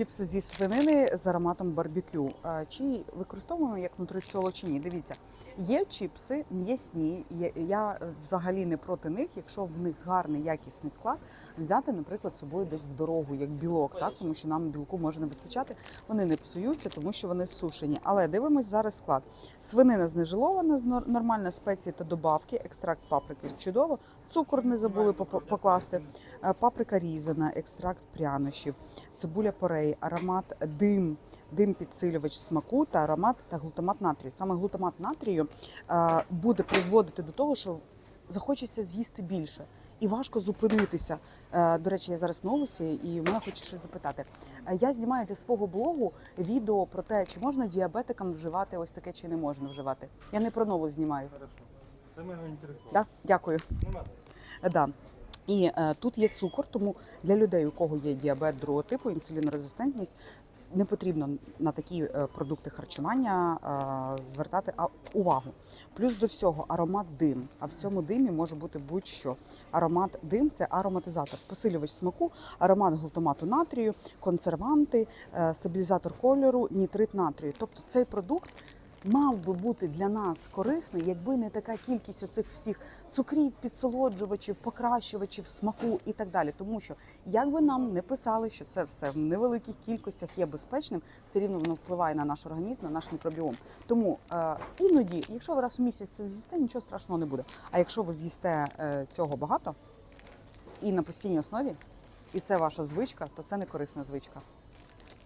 чіпси зі свинини з ароматом барбекю. Чи використовуємо як нутриціолог чи ні? Дивіться, є чіпси м'ясні. Я е, взагалі не проти них, якщо в них гарний якісний склад, взяти, наприклад, з собою десь в дорогу, як білок, так тому що нам білку може не вистачати. Вони не псуються, тому що вони сушені. Але дивимось зараз склад. Свинина знежилована, нормальна спеції та добавки, екстракт паприки чудово, цукор не забули покласти, е, паприка різана, екстракт прянощів, цибуля порей, аромат дим. Дим підсилювач смаку та аромат та глутамат натрію. Саме глутамат натрію буде призводити до того, що захочеться з'їсти більше. І важко зупинитися. Е, До речі, я зараз в новусі, і мене хочуть щось запитати. Е, Я знімаю для свого блогу відео про те, чи можна діабетикам вживати ось таке, чи не можна вживати. Я не про нову знімаю. Це мене інтересує. Да? Дякую. Ну. Е, Да. І е, тут є цукор, тому для людей, у кого є діабет другого типу, інсулінорезистентність, не потрібно на такі е, продукти харчування е, звертати увагу. Плюс до всього аромат дим. А в цьому димі може бути будь-що. Аромат дим це ароматизатор, посилювач смаку, аромат глутамату натрію, консерванти, е, стабілізатор кольору, нітрит натрію. Тобто цей продукт мав би бути для нас корисний, якби не така кількість оцих всіх цукрів, підсолоджувачів, покращувачів, смаку і так далі. Тому що як би нам не писали, що це все в невеликих кількостях є безпечним, все рівно воно впливає на наш організм, на наш мікробіом. Тому е, іноді, якщо ви раз у місяць це з'їсте, нічого страшного не буде. А якщо ви з'їсте е, цього багато і на постійній основі, і це ваша звичка, то це не корисна звичка.